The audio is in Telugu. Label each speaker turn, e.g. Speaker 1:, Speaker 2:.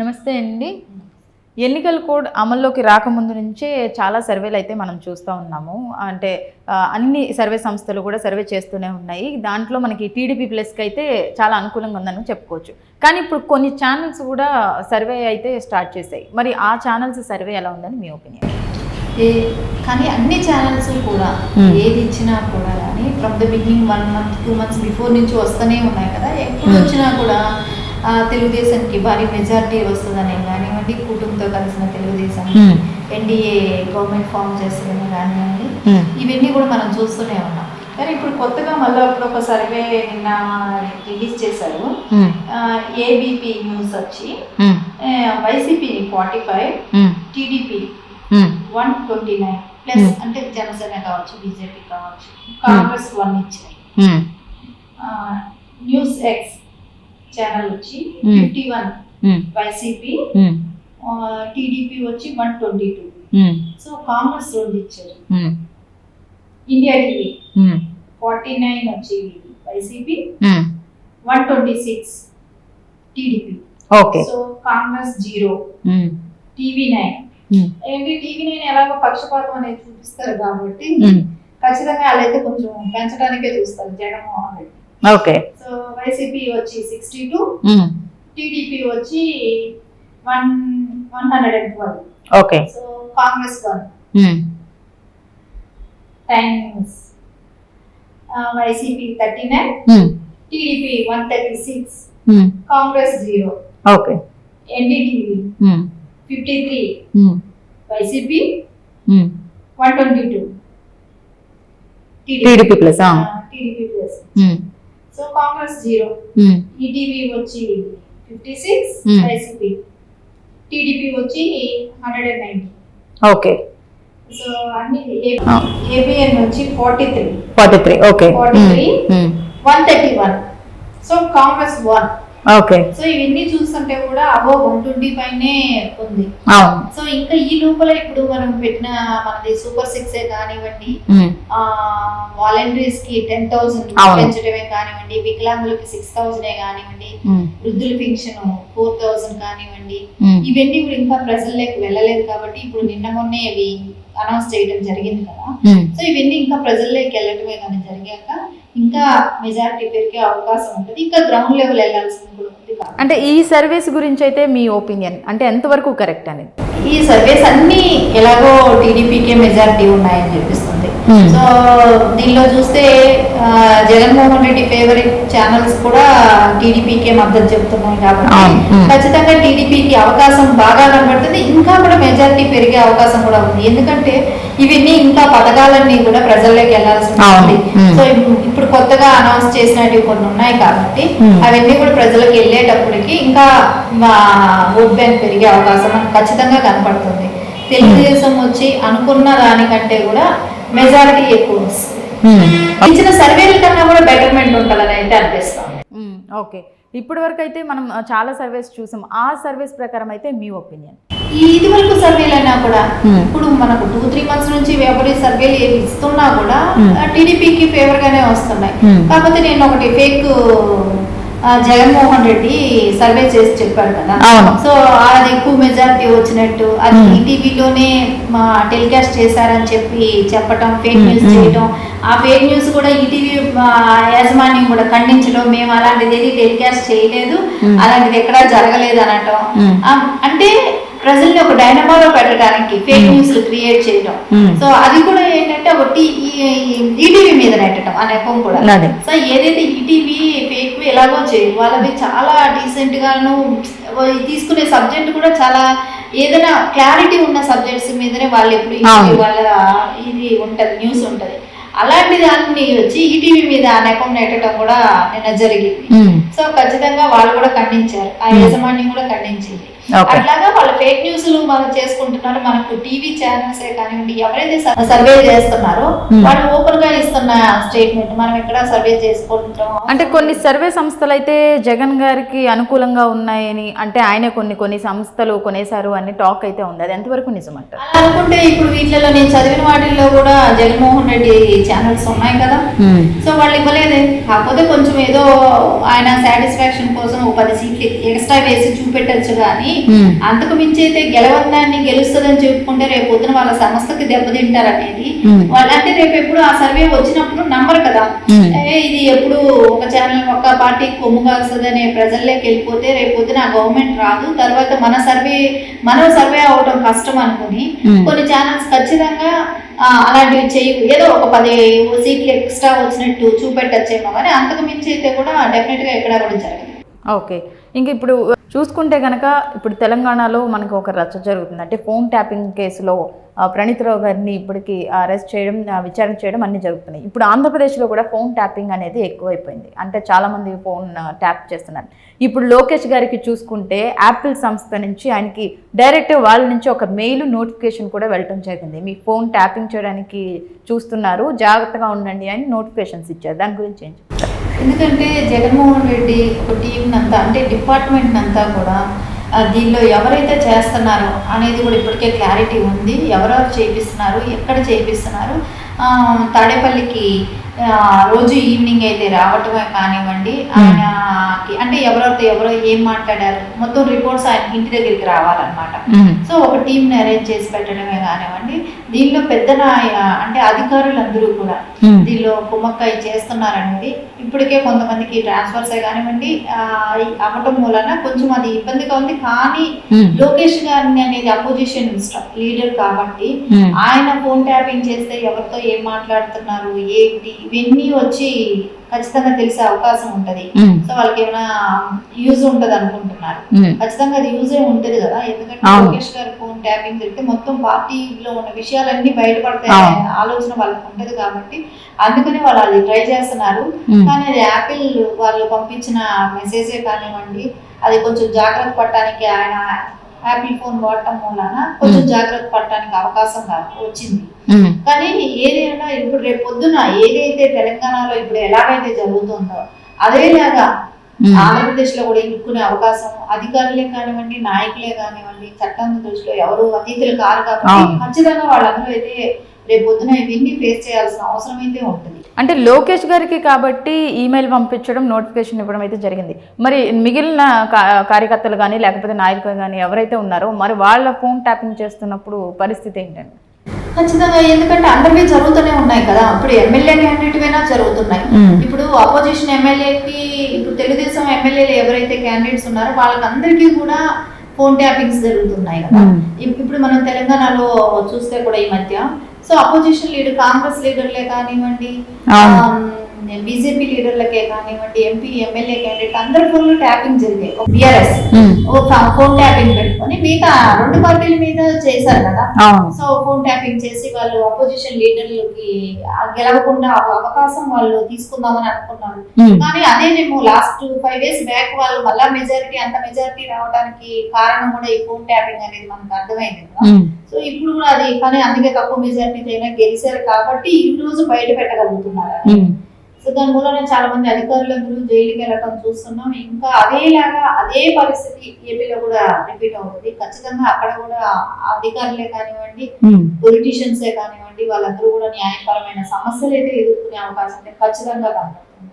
Speaker 1: నమస్తే అండి. ఎన్నికల కోడ్ అమల్లోకి రాకముందు నుంచే చాలా సర్వేలు అయితే మనం చూస్తూ ఉన్నాము. అంటే అన్ని సర్వే సంస్థలు కూడా సర్వే చేస్తూనే ఉన్నాయి. దాంట్లో మనకి టీడీపీ ప్లస్కి అయితే చాలా అనుకూలంగా ఉందని చెప్పుకోవచ్చు. కానీ ఇప్పుడు కొన్ని ఛానల్స్ కూడా సర్వే అయితే స్టార్ట్ చేశాయి. మరి ఆ ఛానల్స్ సర్వే ఎలా ఉందని మీ ఒపీనియన్?
Speaker 2: ఏ కానీ అన్ని ఛానల్స్ కూడా. ఏది ఇచ్చినా కూడా కానీ from the beginning one month two months before నుంచి వస్తూనే ఉన్నాయి కదా. ఎప్పుడు. వచ్చినా కూడా తెలుగుదేశంకి భారీ మెజారిటీ వస్తుందని కానివ్వండి కుటుంబంతో కలిసిన Telugu Desam
Speaker 1: Hmm.
Speaker 2: NDA government form చేస్తుందని కానివ్వండి ఇవన్నీ కూడా మనం చూస్తూనే ఉన్నాం. కానీ ఇప్పుడు కొత్తగా మళ్ళీ అప్పుడు ఒక సర్వే నిన్న రిలీజ్ చేశారు. ఏబీపీ న్యూస్ వచ్చి YCP forty five TDP one twenty nine plus
Speaker 1: Hmm.
Speaker 2: అంటే జనసేన కావచ్చు బీజేపీ కావచ్చు కాంగ్రెస్ వన్ ఇచ్చాయి న్యూస్ ఎక్స్ ఛానల్ వచ్చి
Speaker 1: Hmm.
Speaker 2: Fifty one YCP TDP వచ్చి one twenty two so Congress రెండు ఇచ్చారు. ఇండియా టీవీ ఫార్టీ నైన్ వచ్చి YCP one twenty six TDP
Speaker 1: okay
Speaker 2: so Congress zero TV nine ఏంటి? టీవీ నైన్ ఎలాగో పక్షపాతం అనేది చూపిస్తారు కాబట్టి ఖచ్చితంగా వాళ్ళైతే కొంచెం పెంచడానికే చూస్తారు Jaganmohan Reddy.
Speaker 1: Okay.
Speaker 2: So YCP వచ్చి సిక్స్టీ టూ టీడీపీ వచ్చి one one hundred and twelve
Speaker 1: okay.
Speaker 2: So Congress one time news YCP thirty nine TDP one thirty six Congress zero
Speaker 1: okay.
Speaker 2: NDTV fifty three YCP. One twenty two
Speaker 1: TDP plus
Speaker 2: TDP plus Congress zero ETV వచ్చి ఫిఫ్టీ సిక్స్. వైసీపీ టీడీపీ వచ్చి hundred and ninety
Speaker 1: okay
Speaker 2: so అన్ని
Speaker 1: Ah.
Speaker 2: ఏబిఎన్ వచ్చి forty three
Speaker 1: forty three okay
Speaker 2: forty three one thirty one so Congress one
Speaker 1: okay.
Speaker 2: So ఇవన్నీ చూస్తుంటే కూడా అవో ట్వంటీ పైనే ఉంది. సో ఇంకా ఈ లోపల ఇప్పుడు మనం పెట్టిన మనది సూపర్ సిక్స్ కానివ్వండి వాలంటీర్స్కి టెన్ థౌసండ్. పెంచడమే కానివ్వండి వికలాంగులకి సిక్స్ థౌసండ్ కానివ్వండి వృద్ధుల పెన్షన్ ఫోర్ థౌసండ్ కానివ్వండి ఇవన్నీ కూడా ఇంకా ప్రజల్లోకి వెళ్ళలేదు కాబట్టి ఇప్పుడు నిన్న మొన్నే ఇవి అనౌన్స్ చేయడం జరిగింది కదా. సో ఇవన్నీ ఇంకా ప్రజల్లోకి వెళ్ళటమే కానీ జరిగాక ఇంకా మెజారిటీ పెరిగే అవకాశం ఉంటుంది ఇంకా గ్రౌండ్ లెవెల్ వెళ్ళాల్సింది కూడా ఉంది
Speaker 1: అంటే ఈ సర్వీస్ గురించి అయితే మీ ఒపీనియన్ అంటే ఎంతవరకు కరెక్ట్ అనేది
Speaker 2: ఈ సర్వేస్ అన్ని ఎలాగో టీడీపీకే మెజారిటీ ఉన్నాయని చూపిస్తుంది
Speaker 1: Hmm.
Speaker 2: సో దీనిలో చూస్తే జగన్మోహన్ రెడ్డి ఫేవరెట్ ఛానల్స్ కూడా టీడీపీకే మద్దతు చెప్తున్నాయి కాబట్టి.
Speaker 1: Hmm.
Speaker 2: ఖచ్చితంగా టీడీపీకి అవకాశం బాగా కనబడుతుంది ఇంకా కూడా మెజారిటీ పెరిగే అవకాశం కూడా ఉంది ఎందుకంటే ఇవన్నీ ఇంకా పథకాలన్నీ కూడా ప్రజల్లోకి వెళ్ళాల్సి ఉంటుంది.
Speaker 1: Hmm.
Speaker 2: సో ఇప్పు- ఇప్పుడు కొత్తగా అనౌన్స్ చేసినవి కొన్ని ఉన్నాయి కాబట్టి
Speaker 1: Hmm.
Speaker 2: అవన్నీ కూడా ప్రజలకు వెళ్ళేటప్పటికి ఇంకా ఓట్ బ్యాంక్ పెరిగే అవకాశం ఖచ్చితంగా కనపడుతుంది తెలుగుదేశం వచ్చి అనుకున్న దానికంటే కూడా మెజారిటీ ఎక్కువ వస్తుంది. ఇచ్చిన సర్వేల కన్నా కూడా బెటర్మెంట్ ఉంటుందని అయితే అనిపిస్తుంది.
Speaker 1: ఓకే ఇప్పటి వరకు అయితే మనం చాలా సర్వేస్ చూసాం. ఆ సర్వేస్ ప్రకారం అయితే మీ ఒపీనియన్
Speaker 2: ఇది వరకు సర్వేలైనా కూడా
Speaker 1: Hmm.
Speaker 2: ఇప్పుడు మనకు టూ త్రీ మంత్స్ నుంచి ఎవరి సర్వేలు ఏవి ఇస్తున్నా కూడా
Speaker 1: Hmm.
Speaker 2: టీడీపీకి ఫేవర్ గానే వస్తున్నాయి.
Speaker 1: Hmm.
Speaker 2: కాకపోతే నేను ఒకటి ఫేక్ జగన్మోహన్ రెడ్డి సర్వే చేసి చెప్పారు కదా. సో అది ఎక్కువ మెజారిటీ వచ్చినట్టు అది. ఈటీవీలోనే మా టెలికాస్ట్ చేశారని చెప్పి చెప్పటం ఫేక్. న్యూస్. చేయటం ఆ ఫేక్ న్యూస్ కూడా ఈటీవీ యాజమాన్యం కూడా ఖండించడం మేము అలాంటిది ఏది టెలికాస్ట్ చేయలేదు. అలాంటిది ఎక్కడా జరగలేదు అనటం అంటే ప్రజల్ని ఒక డైనమాలో పెట్టడానికి ఫేక్. న్యూస్ క్రియేట్ చేయడం. సో అది కూడా ఏంటంటే ఒకటి ఈటీవీ మీద నెట్టడం ఆ నెపం కూడా. సో ఏదైతే ఈటీవీ ఎలాగో చేయదు వాళ్ళది చాలా డీసెంట్ గాను వా- తీసుకునే సబ్జెక్ట్ కూడా చాలా ఏదైనా క్లారిటీ ఉన్న సబ్జెక్ట్స్ మీదనే వాళ్ళు ఎప్పుడు వాళ్ళ ఇది ఉంటది న్యూస్ ఉంటది. అలాంటి దాన్ని వచ్చి ఈటీవీ మీద నెపం నెట్టడం కూడా నిన్న జరిగింది. సో ఖచ్చితంగా వాళ్ళు కూడా ఖండించారు. ఆ. యాజమాన్యం కూడా ఖండించింది. అట్లాగా వాళ్ళ ఫేక్ న్యూస్లు మనం చేసుకుంటున్నారు. మనకు టీవీ ఛానల్స్ కానివ్వండి ఎవరైతే సర్వే చేస్తున్నారో. వాళ్ళు ఓపెన్గా ఇస్తున్న స్టేట్మెంట్ మనం ఎక్కడ సర్వే చేసుకుంటాం
Speaker 1: అంటే కొన్ని సర్వే సంస్థలు అయితే జగన్ గారికి అనుకూలంగా ఉన్నాయని అంటే ఆయన కొన్ని కొన్ని సంస్థలు కొనేశారు అని టాక్ అయితే ఉంది. అది ఎంతవరకు నిజమంటారు
Speaker 2: అలా అనుకుంటే ఇప్పుడు వీటిలో నేను చదివిన వాటిల్లో కూడా జగన్మోహన్ రెడ్డి ఛానల్స్ ఉన్నాయి కదా. సో వాళ్ళు ఇవ్వలేదే. కాకపోతే కొంచెం ఏదో ఆయన సాటిస్ఫాక్షన్ కోసం ఒక పది సీట్లు ఎక్స్ట్రా వేసి చూపెట్టచ్చు కానీ అంతకు మించి అయితే గెలవందాన్ని గెలుస్తుందని చెప్పుకుంటే రేపు పొద్దున వాళ్ళ సంస్థకి దెబ్బతింటారు అనేది వాళ్ళు అంటే రేపు ఎప్పుడు ఆ సర్వే వచ్చినప్పుడు నమ్మరు కదా. ఏ, ఇది ఎప్పుడు ఒక ఛానల్ ఒక పార్టీ కొమ్ము కాస్తుంది అనే ప్రజల్లోకి వెళ్ళిపోతే రేపు పొద్దున ఆ గవర్నమెంట్ రాదు. తర్వాత మన సర్వే మనం సర్వే అవడం కష్టం అనుకుని కొన్ని ఛానల్స్ ఖచ్చితంగా అలాంటివి చేయ ఏదో ఒక పది సీట్లు ఎక్స్ట్రా వచ్చినట్టు చూపెట్టచ్చేమో కానీ అంతకు మించి అయితే కూడా డెఫినెట్గా ఎక్కడ కూడా జరగదు.
Speaker 1: ఓకే. ఇంక ఇప్పుడు చూసుకుంటే కనుక ఇప్పుడు తెలంగాణలో మనకు ఒక రచ్చ జరుగుతుంది. అంటే ఫోన్ ట్యాపింగ్ కేసులో ప్రణీత్ ప్రణీత్రావు గారిని ఇప్పటికి అరెస్ట్ చేయడం విచారణ చేయడం అన్నీ జరుగుతున్నాయి. ఇప్పుడు ఆంధ్రప్రదేశ్లో కూడా ఫోన్ ట్యాపింగ్ అనేది ఎక్కువైపోయింది. అంటే చాలామంది ఫోన్ ట్యాప్ చేస్తున్నారు. ఇప్పుడు లోకేష్ గారికి చూసుకుంటే యాపిల్ సంస్థ నుంచి ఆయనకి డైరెక్ట్ వాళ్ళ నుంచి ఒక మెయిల్ నోటిఫికేషన్ కూడా వెళ్ళటం జరిగింది. మీ ఫోన్ ట్యాపింగ్ చేయడానికి చూస్తున్నారు. జాగ్రత్తగా ఉండండి అని నోటిఫికేషన్స్ ఇచ్చారు. దాని గురించి ఏం
Speaker 2: ఎందుకంటే జగన్మోహన్ రెడ్డి ఒక టీం అంతా అంటే డిపార్ట్మెంట్ అంతా కూడా దీనిలో ఎవరైతే చేస్తున్నారో అనేది కూడా ఇప్పటికే క్లారిటీ ఉంది. ఎవరెవరు చేపిస్తున్నారు ఎక్కడ చేపిస్తున్నారు తాడేపల్లికి రోజు ఈవినింగ్ అయితే రావటమే కానివ్వండి ఆయనకి అంటే ఎవరెవరితో ఎవరో ఏం మాట్లాడారు మొత్తం రిపోర్ట్స్ ఆయన ఇంటి దగ్గరికి రావాలన్నమాట. సో ఒక టీంని అరేంజ్ చేసి పెట్టడమే కానివ్వండి దీనిలో పెద్ద అంటే అధికారులందరూ కూడా దీనిలో కుమ్మక్కాయ చేస్తున్నారనేది ఇప్పటికే కొంతమందికి ట్రాన్స్ఫర్స్ కానివ్వండి అవ్వటం మూలన కొంచెం అది ఇబ్బందిగా ఉంది. కానీ లోకేష్ గారిని అనేది అపోజిషన్ లీడర్ కాబట్టి ఆయన ఫోన్ ట్యాపింగ్ చేస్తే ఎవరితో ఏం మాట్లాడుతున్నారు ఏంటి ఇవన్నీ వచ్చి ఖచ్చితంగా తెలిసే అవకాశం ఉంటది. సో వాళ్ళకి ఏమైనా యూజ్ ఉంటది అనుకుంటున్నారు. ఖచ్చితంగా అది యూజే ఉంటది కదా. ఎందుకంటే. లోకేష్ గారి ఫోన్ ట్యాపింగ్ జరిగితే మొత్తం పార్టీలో ఉన్న విషయాలన్నీ బయటపడతాయి ఆలోచన వాళ్ళకి ఉంటది కాబట్టి అందుకని వాళ్ళు అది ట్రై చేస్తున్నారు. కానీ అది యాపిల్ వాళ్ళు పంపించిన మెసేజే కానివ్వండి అది కొంచెం జాగ్రత్త పడటానికి ఆయన యాపిల్ ఫోన్ వాడటం మూలన కొంచెం జాగ్రత్త పడటానికి అవకాశం వచ్చింది. కానీ ఏదైనా ఇప్పుడు రేపు పొద్దున ఏదైతే తెలంగాణలో ఇప్పుడు ఎలాగైతే జరుగుతుందో అదేలాగా ఆంధ్రప్రదేశ్లో కూడా ఇరుక్కునే అవకాశం అధికారులే కానివ్వండి నాయకులే కానివ్వండి చట్టం దృష్టిలో ఎవరు అతీతులు కారు కాబట్టి. ఖచ్చితంగా వాళ్ళందరూ అయితే రేపు పొద్దున ఇవన్నీ ఫేస్ చేయాల్సిన అవసరం అయితే ఉంటుంది.
Speaker 1: అంటే లోకేష్ గారికి కాబట్టి ఈమెయిల్ పంపించడం నోటిఫికేషన్ ఇవ్వడం అయితే జరిగింది. మరి మిగిలిన కార్యకర్తలు కానీ లేకపోతే నాయకులు కానీ ఎవరైతే ఉన్నారో మరి వాళ్ళ ఫోన్ ట్యాపింగ్ చేస్తున్నప్పుడు పరిస్థితి ఏంటండి?
Speaker 2: ఖచ్చితంగా ఎందుకంటే అందరివి జరుగుతూనే ఉన్నాయి కదా. ఇప్పుడు ఎమ్మెల్యే క్యాండిడేట్ అయినా జరుగుతున్నాయి ఇప్పుడు అపోజిషన్ ఎమ్మెల్యేకి ఇప్పుడు తెలుగుదేశం ఎమ్మెల్యేలు ఎవరైతే క్యాండిడేట్స్ ఉన్నారో వాళ్ళకందరికీ కూడా ఫోన్ ట్యాపింగ్స్ జరుగుతున్నాయి కదా. ఇప్- ఇప్పుడు మనం తెలంగాణలో చూస్తే కూడా ఈ మధ్య. సో అపోజిషన్ లీడర్ కాంగ్రెస్ లీడర్లే కానివ్వండి. బీజేపీ లీడర్లకే కానివ్వండి ఎంపీ ఎమ్మెల్యే క్యాండిడేట్ అందరి ఫోన్లు ట్యాపింగ్ జరిగాయి. బిఆర్ఎస్ ఫోన్ ట్యాపింగ్ పెట్టుకొని మిగతా రెండు పార్టీల మీద చేశారు కదా. సో ఫోన్ ట్యాపింగ్ చేసి వాళ్ళు అపోజిషన్ లీడర్లకి గెలవకుండా అవ- అవకాశం వాళ్ళు తీసుకుందామని అనుకున్నారు. కానీ అదేనేమో లాస్ట్ ఫైవ్ ఇయర్స్ బ్యాక్ వాళ్ళు మళ్ళా మెజారిటీ అంత మెజారిటీ రావడానికి కారణం కూడా ఈ ఫోన్ ట్యాపింగ్ అనేది మనకు అర్థమైంది కదా. సో ఇప్పుడు కూడా అది కానీ అందుకే తక్కువ మెజారిటీ అయినా గెలిచారు కాబట్టి ఈ రోజు బయట పెట్టగలుగుతున్నారు. సో దాని మూలన చాలా మంది అధికారులందరూ జైలుకి వెళ్ళటం చూస్తున్నాం. ఇంకా అదేలాగా అదే పరిస్థితి ఏపీలో కూడా రిపీట్ అవుతుంది. ఖచ్చితంగా అక్కడ కూడా అధికారులే కానివ్వండి పొలిటీషియన్సే కానివ్వండి వాళ్ళందరూ కూడా న్యాయపరమైన సమస్యలు అయితే ఎదుర్కొనే అవకాశం ఖచ్చితంగా కనబడుతుంది.